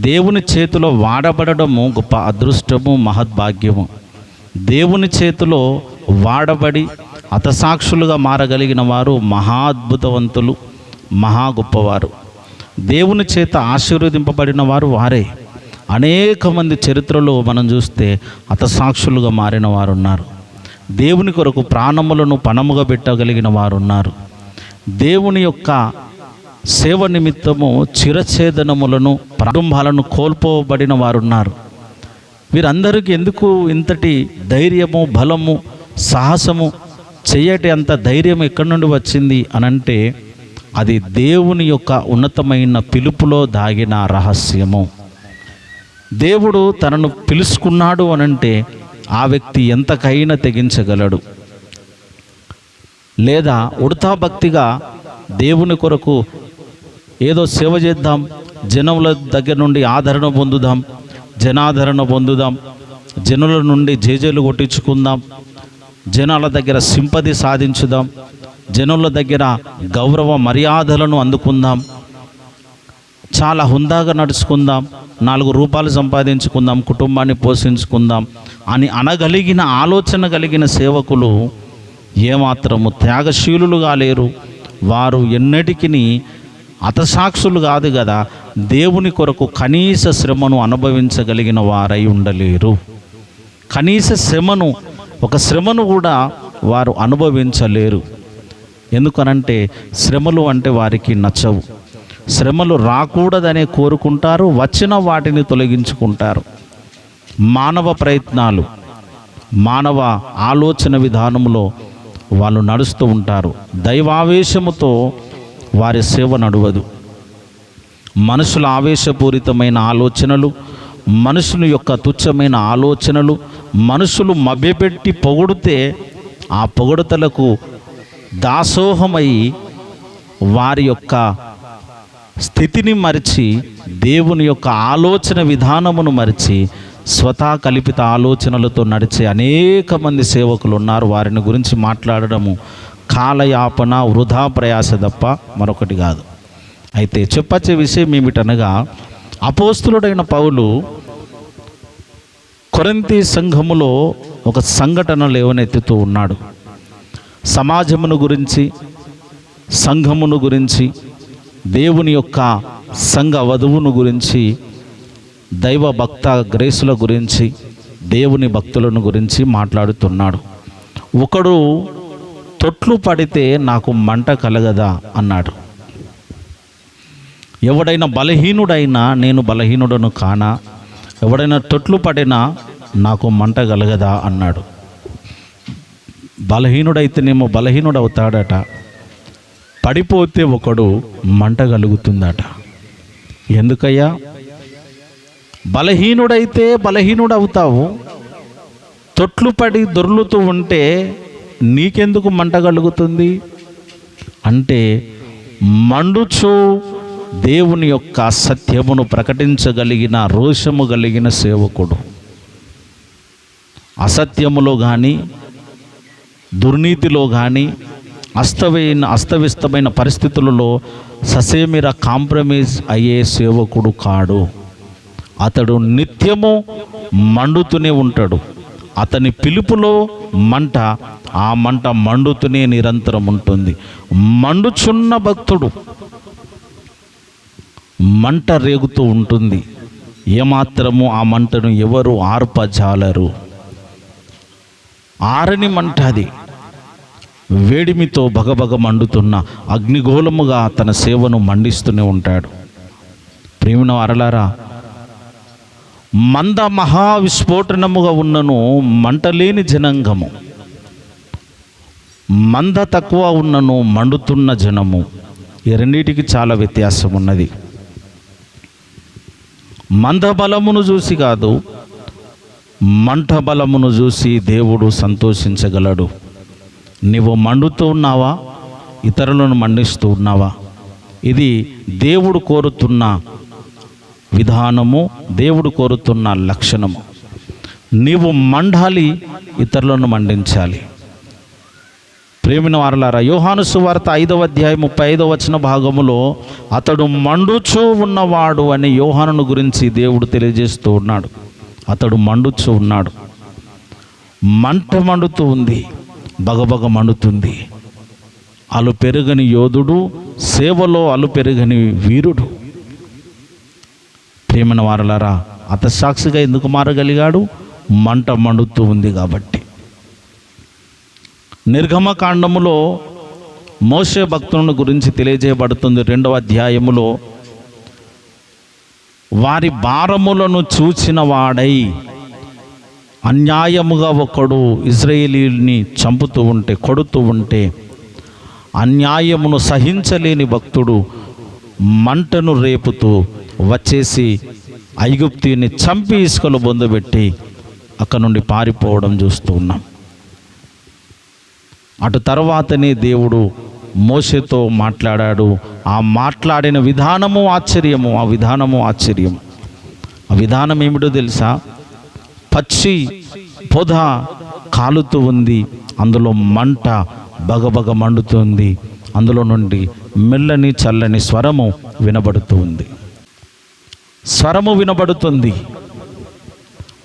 దేవుని చేతిలో వాడబడము గొప్ప అదృష్టము మహద్భాగ్యము. దేవుని చేతిలో వాడబడి హతసాక్షులుగా మారగలిగిన వారు మహా అద్భుతవంతులు మహా గొప్పవారు దేవుని చేత ఆశీర్వదింపబడిన వారు వారే. అనేక మంది చరిత్రలో మనం చూస్తే అతసాక్షులుగా మారిన వారు ఉన్నారు దేవుని కొరకు ప్రాణములను పణముగా పెట్టగలిగిన వారు ఉన్నారు దేవుని యొక్క సేవ నిమిత్తము చిరఛేదనములను కుటుంబాలను కోల్పోబడిన వారున్నారు. వీరందరికీ ఎందుకు ఇంతటి ధైర్యము బలము సాహసము చేయటి అంత ధైర్యం ఎక్కడి నుండి వచ్చింది అనంటే అది దేవుని యొక్క ఉన్నతమైన పిలుపులో దాగిన రహస్యము. దేవుడు తనను పిలుచుకున్నాడు అనంటే ఆ వ్యక్తి ఎంతకైనా తెగించగలడు. లేదా ఉడతా భక్తిగా దేవుని కొరకు ఏదో సేవ చేద్దాం జనముల దగ్గర నుండి ఆదరణ పొందుదాం జనాదరణ పొందుదాం జనుల నుండి జేజేలు కొట్టించుకుందాం జనాల దగ్గర సింపతి సాధించుదాం జనుల దగ్గర గౌరవ మర్యాదలను అందుకుందాం చాలా హుందాగా నడుచుకుందాం నాలుగు రూపాయలు సంపాదించుకుందాం కుటుంబాన్ని పోషించుకుందాం అని అనగలిగిన ఆలోచన కలిగిన సేవకులు ఏమాత్రము త్యాగశీలులుగా లేరు. వారు ఎన్నటికీ అతసాక్షులు కాదు కదా దేవుని కొరకు కనీస శ్రమను అనుభవించగలిగిన వారై ఉండలేరు. కనీస శ్రమను ఒక శ్రమను కూడా వారు అనుభవించలేరు. ఎందుకనంటే శ్రమలు అంటే వారికి నచ్చవు. శ్రమలు రాకూడదనే కోరుకుంటారు వచ్చిన వాటిని తొలగించుకుంటారు. మానవ ప్రయత్నాలు మానవ ఆలోచన విధానంలో వాళ్ళు నడుస్తూ ఉంటారు. దైవావేశముతో వారి సేవ నడవదు మనుషుల ఆవేశపూరితమైన ఆలోచనలు మనుషుల యొక్క తుచ్చమైన ఆలోచనలు మనుషులు మభ్యపెట్టి పొగుడితే ఆ పొగడతలకు దాసోహమై వారి యొక్క స్థితిని మరిచి దేవుని యొక్క ఆలోచన విధానమును మరిచి స్వతా కల్పిత ఆలోచనలతో నడిచే అనేక మంది సేవకులు ఉన్నారు. వారిని గురించి మాట్లాడడము కాలయాపన వృధా ప్రయాస తప్ప మరొకటి కాదు. అయితే చెప్పచ్చే విషయం ఏమిటనగా అపోస్తులుడైన పౌలు కొరంతి సంఘములో ఒక సంఘటన లేవనెత్తుతూ ఉన్నాడు. సమాజమును గురించి సంఘమును గురించి దేవుని యొక్క సంఘ వధువును గురించి దైవ భక్త గ్రేసుల గురించి దేవుని భక్తులను గురించి మాట్లాడుతున్నాడు. ఒకడు తొట్లు పడితే నాకు మంట కలగదా? అన్నాడు. ఎవడైనా బలహీనుడైనా నేను బలహీనుడను కానా? ఎవడైనా తొట్లు పడినా నాకు మంట కలగదా? అన్నాడు. బలహీనుడైతేనేమో బలహీనుడు అవుతాడట పడిపోతే ఒకడు మంట కలుగుతుందట. ఎందుకయ్యా? బలహీనుడైతే బలహీనుడు అవుతావు తొట్లు పడి దొర్లుతూ ఉంటే నీకెందుకు మంట కలుగుతుంది? అంటే మండుచు దేవుని యొక్క సత్యమును ప్రకటించగలిగిన రోషము కలిగిన సేవకుడు. అసత్యములో కానీ దుర్నీతిలో కానీ అస్తమైన అస్తవ్యస్తమైన పరిస్థితులలో ససేమిర కాంప్రమైజ్ అయ్యే సేవకుడు కాడు. అతడు నిత్యము మండుతూనే ఉంటాడు. అతని పిలుపులో మంట ఆ మంట మండుతూనే నిరంతరం ఉంటుంది. మండుచున్న భక్తుడు మంట రేగుతూ ఉంటుంది. ఏమాత్రము ఆ మంటను ఎవరు ఆర్పజాలరు? ఆరని మంట అది. వేడిమితో భగభగ మండుతున్న అగ్నిగోళముగా తన సేవను మండిస్తూనే ఉంటాడు. ప్రేమిన అరలారా మంద మహావిస్ఫోటనముగా ఉన్నను మంటలేని జనాంగము. మంద తక్కువ ఉన్నను మండుతున్న జనము. ఈ రెండింటికి చాలా వ్యత్యాసం ఉన్నది మంద బలమును చూసి కాదు మంట బలమును చూసి దేవుడు సంతోషించగలడు. నీవు మండుతూ ఉన్నావా? ఇతరులను మండిస్తూ ఉన్నావా? ఇది దేవుడు కోరుతున్న విధానము దేవుడు కోరుతున్న లక్షణము. నీవు మండాలి ఇతరులను మండించాలి. ప్రేమిన వారలారా యోహాను సువార్త ఐదవ అధ్యాయం ముప్పై ఐదవ వచన భాగములో అతడు మండుచూ ఉన్నవాడు అని యోహానును గురించి దేవుడు తెలియజేస్తూ ఉన్నాడు. అతడు మండుచూ ఉన్నాడు. మంట మండుతూ ఉంది బగబగ మండుతుంది. అలు పెరుగని యోధుడు సేవలో అలు పెరుగని వీరుడు. ప్రేమన వారలారా అతసాక్షిగా ఎందుకు మారగలిగాడు? మంట మండుతూ ఉంది కాబట్టి. నిర్గమకాండములో మోసే భక్తులను గురించి తెలియజేయబడుతుంది రెండవ అధ్యాయములో. వారి భారములను చూచిన వాడై అన్యాయముగా ఒకడు ఇజ్రాయేలీని చంపుతూ ఉంటే కొడుతూ ఉంటే అన్యాయమును సహించలేని భక్తుడు మంటను రేపుతూ వచ్చేసి ఐగుప్తిని చంపి ఇసుకలు బొందబెట్టి అక్కడ నుండి పారిపోవడం చూస్తూ ఉన్నాం. అటు తర్వాతనే దేవుడు మోసతో మాట్లాడాడు. ఆ మాట్లాడిన విధానము ఆశ్చర్యము ఆ విధానము ఆశ్చర్యము. ఆ విధానం ఏమిటో తెలుసా? పచ్చి పొద కాలుతూ ఉంది అందులో మంట బగబగ మండుతుంది అందులో నుండి మెల్లని చల్లని స్వరము వినబడుతూ ఉంది. స్వరము వినబడుతుంది.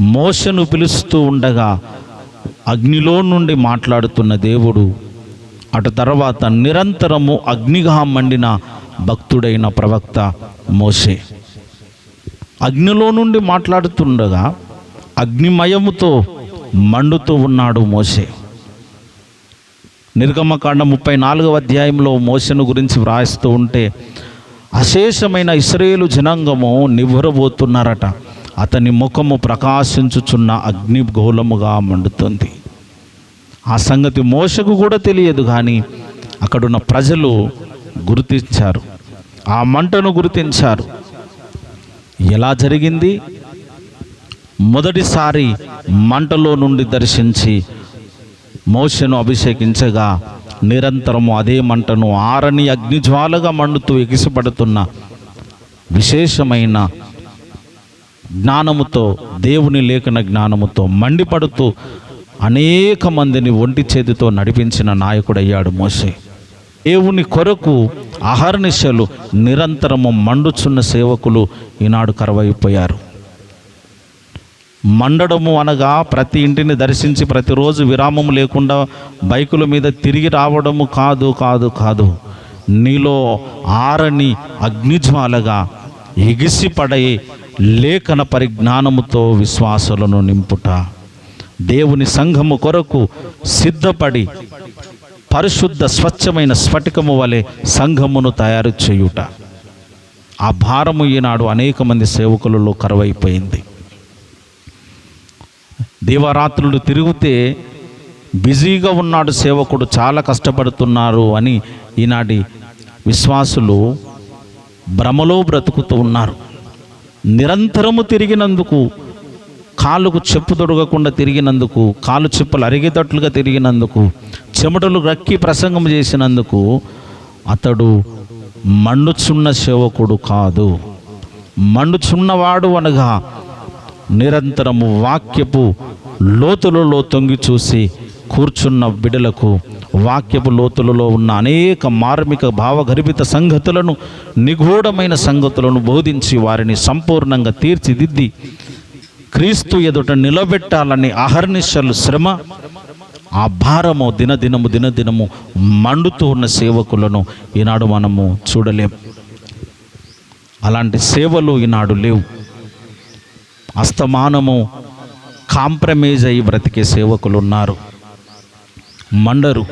మోసను పిలుస్తూ ఉండగా అగ్నిలో నుండి మాట్లాడుతున్న దేవుడు అటు తర్వాత నిరంతరము అగ్నిగా మండిన భక్తుడైన ప్రవక్త మోసే అగ్నిలో నుండి మాట్లాడుతుండగా అగ్నిమయముతో మండుతూ ఉన్నాడు మోసే నిర్గమకాండ ముప్పై నాలుగవ అధ్యాయంలో మోసను గురించి వ్రాయిస్తూ ఉంటే అశేషమైన ఇస్రాయేలు జనాంగము నివ్వరబోతున్నారట. అతని ముఖము ప్రకాశించుచున్న అగ్నిగోళముగా మండుతుంది. ఆ సంగతి మోసకు కూడా తెలియదు కానీ అక్కడున్న ప్రజలు గుర్తించారు. ఆ మంటను గుర్తించారు. ఎలా జరిగింది? మొదటిసారి మంటలో నుండి దర్శించి మోసను అభిషేకించగా నిరంతరము అదే మంటను ఆరని అగ్నిజ్వాలగా మండుతూ ఎగిసిపడుతున్న విశేషమైన జ్ఞానముతో దేవుని లేఖన జ్ఞానముతో మండిపడుతూ అనేక మందిని ఒంటి చేతితో నడిపించిన నాయకుడయ్యాడు మోసే దేవుని కొరకు అహర్నిశలు నిరంతరము మండుచున్న సేవకులు ఈనాడు కరవైపోయారు. మండడము అనగా ప్రతి ఇంటిని దర్శించి ప్రతిరోజు విరామం లేకుండా బైకుల మీద తిరిగి రావడము కాదు కాదు కాదు. నీలో ఆరని అగ్నిజ్వాలగా ఎగిసిపడే లేఖన పరిజ్ఞానముతో విశ్వాసులను నింపుట. దేవుని సంఘము కొరకు సిద్ధపడి పరిశుద్ధ స్వచ్ఛమైన స్ఫటికము వలె సంఘమును తయారు చేయుట. ఆ భారము ఈనాడు అనేక మంది సేవకులలో కరువైపోయింది. దీవరాత్రులు తిరిగితే బిజీగా ఉన్నాడు సేవకుడు చాలా కష్టపడుతున్నారు అని ఈనాటి విశ్వాసులు భ్రమలో బ్రతుకుతూ ఉన్నారు. నిరంతరము తిరిగినందుకు కాళ్ళకు చెప్పు తొడగకుండా తిరిగినందుకు కాలు చెప్పులు అరిగేటట్లుగా తిరిగినందుకు చెమటలు రక్కి ప్రసంగం చేసినందుకు అతడు మండుచున్న సేవకుడు కాదు. మండుచున్నవాడు అనగా నిరంతరము వాక్యపు లోతులలో తొంగి చూసి కూర్చున్న బిడలకు వాక్యపు లోతులలో ఉన్న అనేక మార్మిక భావగర్భిత సంగతులను నిగూఢమైన సంగతులను బోధించి వారిని సంపూర్ణంగా తీర్చిదిద్ది క్రీస్తు ఎదుట నిలబెట్టాలని అహర్నిశలు శ్రమ ఆ భారము దినదినము దినదినము మండుతూ ఉన్న సేవకులను ఈనాడు మనము చూడలేం. అలాంటి సేవలు ఈనాడు లేవు. అస్తమానము కాంప్రమైజ్ అయి బ్రతికే సేవకులు ఉన్నారు మండరు.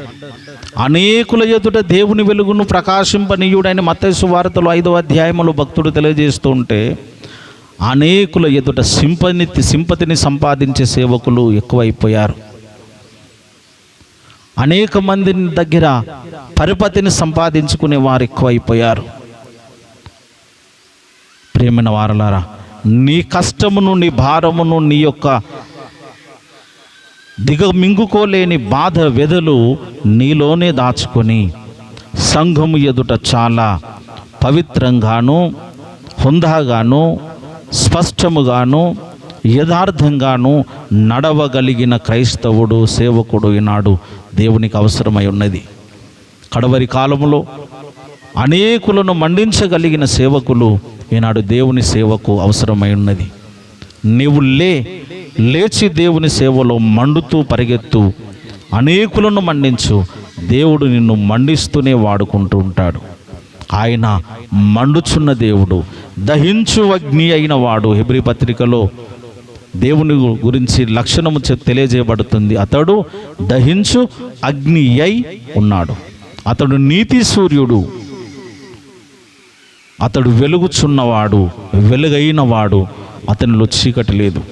అనేకుల ఎదుట దేవుని వెలుగును ప్రకాశింపనీయుడైన మత్తైసు వార్తలు ఐదవ అధ్యాయములు భక్తుడు తెలియజేస్తూ ఉంటే అనేకుల ఎదుట సింపని సింపతిని సంపాదించే సేవకులు ఎక్కువైపోయారు. అనేక మంది దగ్గర పరిపతిని సంపాదించుకునే వారు ఎక్కువైపోయారు. ప్రేమైన వారలారా నీ కష్టమును నీ భారమును నీ యొక్క దిగమింగుకోలేని బాధ వెదలు నీలోనే దాచుకొని సంఘము ఎదుట చాలా పవిత్రంగాను హుందాగాను స్పష్టముగాను యథార్థంగాను నడవగలిగిన క్రైస్తవుడు సేవకుడు ఈనాడు దేవునికి అవసరమై ఉన్నది. కడవరి కాలములో అనేకులను మండించగలిగిన సేవకులు ఈనాడు దేవుని సేవకు అవసరమై ఉన్నది. నీవు లే లేచి దేవుని సేవలో మండుతూ పరిగెత్తు అనేకులను మండించు. దేవుడు నిన్ను మండిస్తూనే వాడుకుంటూ ఉంటాడు. ఆయన మండుచున్న దేవుడు దహించు అగ్ని అయిన వాడు హెబ్రి పత్రికలో. దేవుని గురించి లక్షణము చె- తెలియజేయబడుతుంది. అతడు దహించు అగ్ని అయి ఉన్నాడు. అతడు నీతి సూర్యుడు. అతడు వెలుగుచున్నవాడు వెలుగైన వాడు అతనిలో చీకటి లేదు.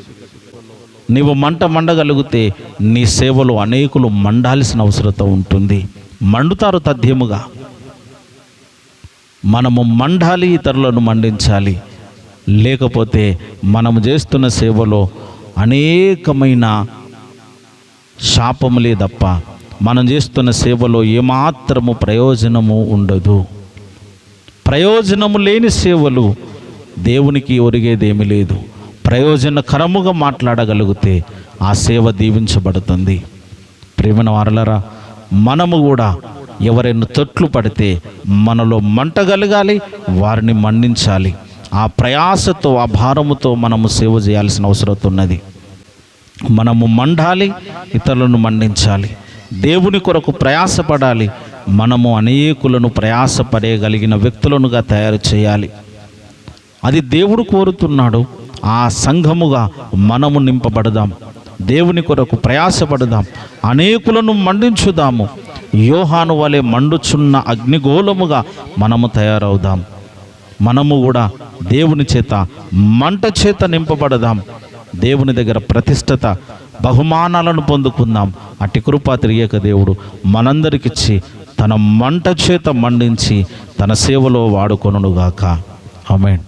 నీవు మంట మండగలిగితే నీ సేవలో అనేకులు మండాల్సిన అవసరత ఉంటుంది. మండుతారు తథ్యముగా. మనము మండాలి ఇతరులను మండించాలి. లేకపోతే మనము చేస్తున్న సేవలో అనేకమైన శాపములే తప్ప మనం చేస్తున్న సేవలో ఏమాత్రము ప్రయోజనము ఉండదు. ప్రయోజనము లేని సేవలు దేవునికి ఒరిగేదేమీ లేదు. ప్రయోజనకరముగా మాట్లాడగలిగితే ఆ సేవ దీవించబడుతుంది. ప్రేమన వారలరా మనము కూడా ఎవరైనా తొట్లు పడితే మనలో మంట కలగాలి వారిని మండించాలి ఆ ప్రయాసతో ఆ భారముతో మనము సేవ చేయాల్సిన అవసరం ఉన్నది. మనము మండాలి ఇతరులను మండించాలి దేవుని కొరకు ప్రయాసపడాలి మనము అనేకులను ప్రయాసపడేయగలిగిన వ్యక్తులనుగా తయారు చేయాలి. అది దేవుడు కోరుతున్నాడు. ఆ సంఘముగా మనము నింపబడదాం. దేవుని కొరకు ప్రయాసపడదాం. అనేకులను మండించుదాము. యోహాను వలె మండుచున్న అగ్నిగోళముగా మనము తయారవుదాం. మనము కూడా దేవుని చేత మంట చేత నింపబడదాం. దేవుని దగ్గర ప్రతిష్టత బహుమానాలను పొందుకుందాం. అట్టి కృపా తిరిగేక దేవుడు మనందరికిచ్చి తన మంట చేత మండించి తన సేవలో వాడుకొనుగాక ఆమెన్.